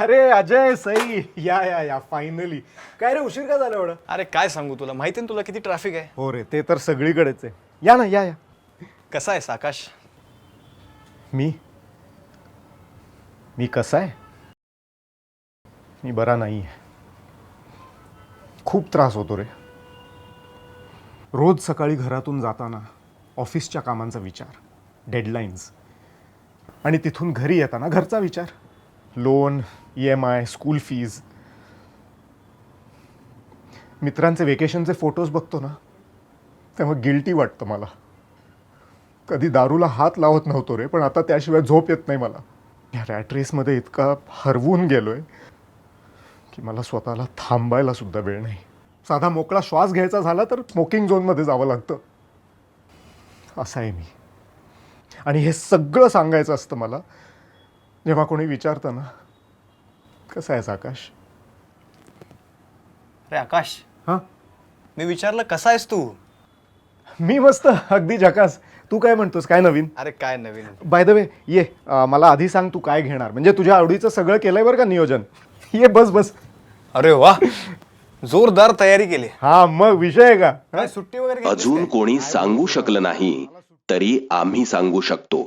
अरे अजय सई. या या या फायनली काय रे उशीर का झाला एवढं? अरे काय सांगू तुला? माहिती ना तुला किती ट्रॅफिक आहे? हो रे ते तर सगळीकडेच आहे. या ना या या. कसा आहेस आकाश? मी? मी कसा आहे? मी बरा नाही आहे. खूप त्रास होतो रे. रोज सकाळी घरातून जाताना ऑफिसच्या कामांचा विचार डेडलाईन्स आणि तिथून घरी येताना घरचा विचार. Loan E M I school fees मित्रांचे वेकेशनचे फोटोज बघतो ना तेव्हा गिल्टी वाटतं मला. कधी दारूला हात लावत नव्हतो रे पण आता त्याशिवाय झोप येत नाही मला. या रॅट रेसमध्ये इतका हरवून गेलोय की मला स्वतःला थांबायला सुद्धा वेळ नाही. साधा मोकळा श्वास घ्यायचा झाला तर स्मोकिंग झोनमध्ये जावं लागतं. असं आहे मी. आणि हे सगळं सांगायचं असतं मला जेव्हा कोणी विचारतं ना कसं आहेस आकाश? अरे आकाश हां? मी विचारलं कसा आहेस तू? मी मस्त अगदी झकास. तू काय म्हणतोस? काय नवीन? अरे काय नवीन? बाय द वे ये अं, मला आधी सांग तू काय घेणार. म्हणजे तुझ्या आवडीचं सगळं केलंय बरं का नियोजन? ये बस बस. अरे वा जोरदार तयारी केली. हा मग विषय आहे का? काय सुट्टी वगैरे घेतलीस अजून काय? कोणी सांगू शकलं नाही तरी आम्ही सांगू शकतो.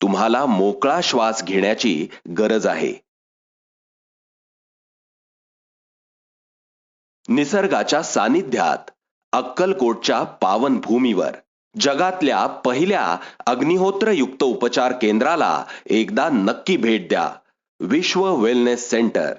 तुम्हाला मोकळा श्वास घेण्याची गरज आहे. निसर्गाच्या सानिध्यात अक्कलकोटच्या पावनभूमीवर जगातल्या पहिल्या अग्निहोत्रयुक्त उपचार केंद्राला एकदा नक्की भेट द्या. विश्व वेलनेस सेंटर.